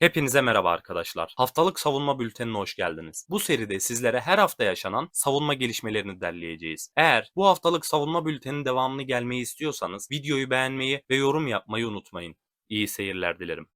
Hepinize merhaba arkadaşlar. Haftalık savunma bültenine hoş geldiniz. Bu seride sizlere her hafta yaşanan savunma gelişmelerini derleyeceğiz. Eğer bu haftalık savunma bülteninin devamını gelmeyi istiyorsanız videoyu beğenmeyi ve yorum yapmayı unutmayın. İyi seyirler dilerim.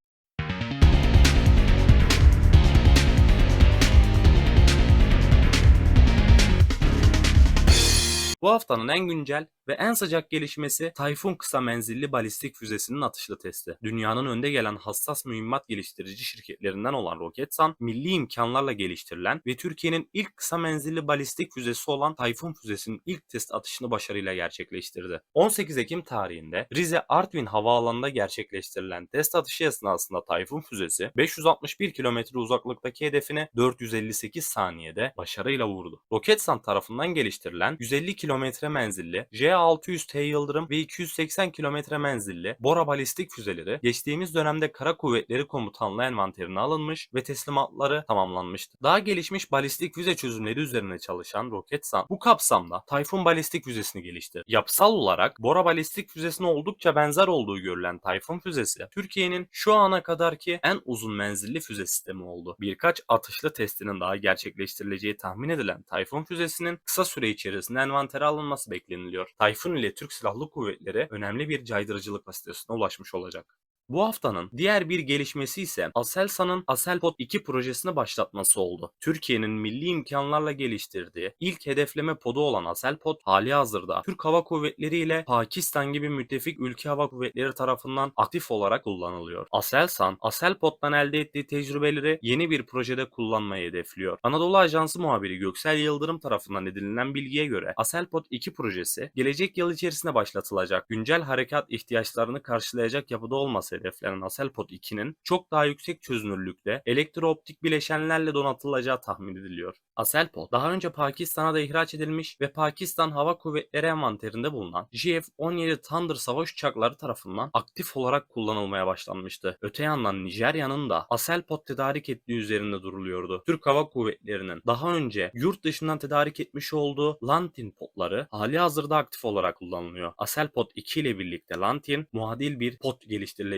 Bu haftanın en güncel ve en sıcak gelişmesi Tayfun kısa menzilli balistik füzesinin atışlı testi. Dünyanın önde gelen hassas mühimmat geliştirici şirketlerinden olan Roketsan, milli imkanlarla geliştirilen ve Türkiye'nin ilk kısa menzilli balistik füzesi olan Tayfun füzesinin ilk test atışını başarıyla gerçekleştirdi. 18 Ekim tarihinde Rize Artvin Havaalanı'nda gerçekleştirilen test atışı esnasında Tayfun füzesi 561 kilometre uzaklıktaki hedefine 458 saniyede başarıyla vurdu. Roketsan tarafından geliştirilen 150 kilometre menzilli J-600T Yıldırım ve 280 kilometre menzilli Bora balistik füzeleri geçtiğimiz dönemde Kara Kuvvetleri Komutanlığı envanterine alınmış ve teslimatları tamamlanmıştı. Daha gelişmiş balistik füze çözümleri üzerine çalışan Roketsan bu kapsamda Tayfun balistik füzesini geliştirdi. Yapısal olarak Bora balistik füzesine oldukça benzer olduğu görülen Tayfun füzesi Türkiye'nin şu ana kadarki en uzun menzilli füze sistemi oldu. Birkaç atışlı testinin daha gerçekleştirileceği tahmin edilen Tayfun füzesinin kısa süre içerisinde envantere alınması bekleniliyor. Tayfun ile Türk Silahlı Kuvvetleri önemli bir caydırıcılık kapasitesine ulaşmış olacak. Bu haftanın diğer bir gelişmesi ise Aselsan'ın Aselpot 2 projesini başlatması oldu. Türkiye'nin milli imkanlarla geliştirdiği ilk hedefleme podu olan Aselpot hali hazırda Türk Hava Kuvvetleri ile Pakistan gibi müttefik ülke hava kuvvetleri tarafından aktif olarak kullanılıyor. Aselsan, Aselpot'tan elde ettiği tecrübeleri yeni bir projede kullanmayı hedefliyor. Anadolu Ajansı muhabiri Göksel Yıldırım tarafından edinilen bilgiye göre Aselpot 2 projesi gelecek yıl içerisinde başlatılacak güncel harekat ihtiyaçlarını karşılayacak yapıda olması hedeflenen Aselpot 2'nin çok daha yüksek çözünürlükte elektrooptik bileşenlerle donatılacağı tahmin ediliyor. Aselpot daha önce Pakistan'a da ihraç edilmiş ve Pakistan Hava Kuvvetleri envanterinde bulunan JF-17 Thunder savaş uçakları tarafından aktif olarak kullanılmaya başlanmıştı. Öte yandan Nijerya'nın da Aselpot tedarik ettiği üzerinde duruluyordu. Türk Hava Kuvvetleri'nin daha önce yurt dışından tedarik etmiş olduğu Lantin potları hali hazırda aktif olarak kullanılıyor. Aselpot 2 ile birlikte Lantin muadil bir pot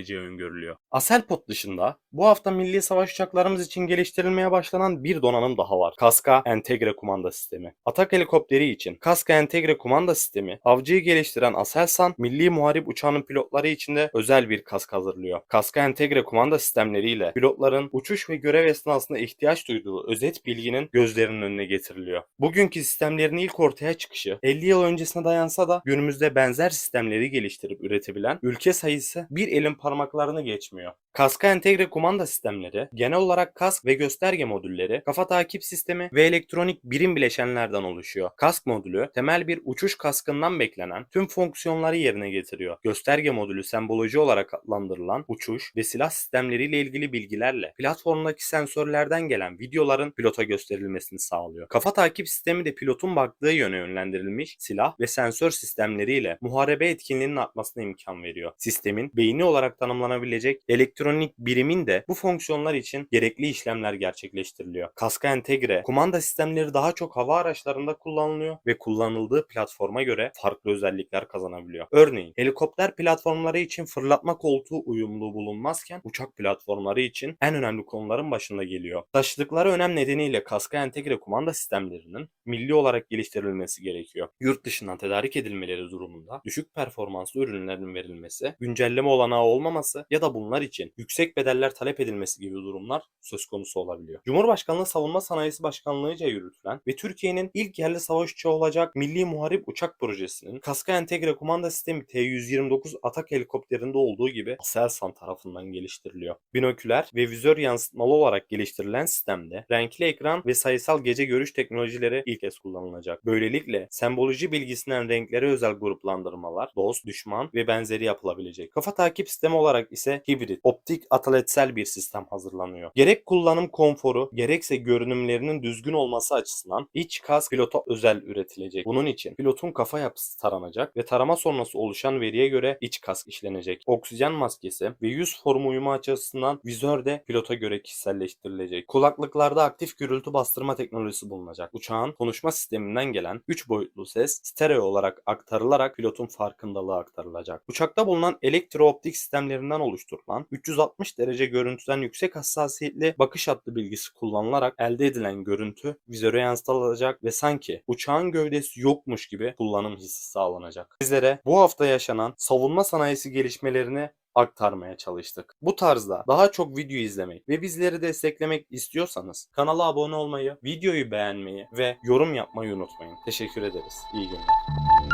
geliştirileceği öngörülüyor. Aselpot dışında bu hafta milli savaş uçaklarımız için geliştirilmeye başlanan bir donanım daha var. Kaska Entegre Kumanda Sistemi. Atak helikopteri için Kaska Entegre Kumanda Sistemi, avcıyı geliştiren Aselsan, milli muharip uçağının pilotları için de özel bir kask hazırlıyor. Kaska Entegre Kumanda Sistemleriyle pilotların uçuş ve görev esnasında ihtiyaç duyduğu özet bilginin gözlerinin önüne getiriliyor. Bugünkü sistemlerin ilk ortaya çıkışı 50 yıl öncesine dayansa da günümüzde benzer sistemleri geliştirip üretebilen ülke sayısı bir elin parmaklarını geçmiyor. Kaska entegre kumanda sistemleri genel olarak kask ve gösterge modülleri, kafa takip sistemi ve elektronik birim bileşenlerden oluşuyor. Kask modülü temel bir uçuş kaskından beklenen tüm fonksiyonları yerine getiriyor. Gösterge modülü semboloji olarak adlandırılan uçuş ve silah sistemleriyle ilgili bilgilerle platformdaki sensörlerden gelen videoların pilota gösterilmesini sağlıyor. Kafa takip sistemi de pilotun baktığı yöne yönlendirilmiş silah ve sensör sistemleriyle muharebe etkinliğinin artmasına imkan veriyor. Sistemin beyni olarak tanımlanabilecek elektronik birimin de bu fonksiyonlar için gerekli işlemler gerçekleştiriliyor. Kaska entegre kumanda sistemleri daha çok hava araçlarında kullanılıyor ve kullanıldığı platforma göre farklı özellikler kazanabiliyor. Örneğin helikopter platformları için fırlatma koltuğu uyumlu bulunmazken uçak platformları için en önemli konuların başında geliyor. Taşıdıkları önem nedeniyle kaska entegre kumanda sistemlerinin milli olarak geliştirilmesi gerekiyor. Yurt dışından tedarik edilmeleri durumunda düşük performanslı ürünlerin verilmesi, güncelleme olanağı olmaması ya da bunlar için yüksek bedeller talep edilmesi gibi durumlar söz konusu olabiliyor. Cumhurbaşkanlığı Savunma Sanayisi Başkanlığı'nca yürütülen ve Türkiye'nin ilk yerli savaş uçağı olacak Milli Muharip Uçak Projesi'nin Kaska Entegre Kumanda Sistemi T-129 Atak helikopterinde olduğu gibi Aselsan tarafından geliştiriliyor. Binoküler ve vizör yansıtmalı olarak geliştirilen sistemde renkli ekran ve sayısal gece görüş teknolojileri ilk kez kullanılacak. Böylelikle semboloji bilgisinden renklere özel gruplandırmalar, dost, düşman ve benzeri yapılabilecek. Kafa takip sistemi olarak ise hibrit, optik ataletsel bir sistem hazırlanıyor. Gerek kullanım konforu, gerekse görünümlerinin düzgün olması açısından iç kas pilota özel üretilecek. Bunun için pilotun kafa yapısı taranacak ve tarama sonrası oluşan veriye göre iç kask işlenecek. Oksijen maskesi ve yüz formu uyumu açısından vizör de pilota göre kişiselleştirilecek. Kulaklıklarda aktif gürültü bastırma teknolojisi bulunacak. Uçağın konuşma sisteminden gelen 3 boyutlu ses stereo olarak aktarılarak pilotun farkındalığı aktarılacak. Uçakta bulunan elektrooptik sistemlerinden oluşturulan 360 derece görüntüden yüksek hassasiyetli bakış hattı bilgisi kullanılarak elde edilen görüntü vizöre yansıtılacak ve sanki uçağın gövdesi yokmuş gibi kullanım hissi sağlanacak. Sizlere bu hafta yaşanan savunma sanayisi gelişmelerini aktarmaya çalıştık. Bu tarzda daha çok video izlemek ve bizleri desteklemek istiyorsanız kanala abone olmayı, videoyu beğenmeyi ve yorum yapmayı unutmayın. Teşekkür ederiz. İyi günler.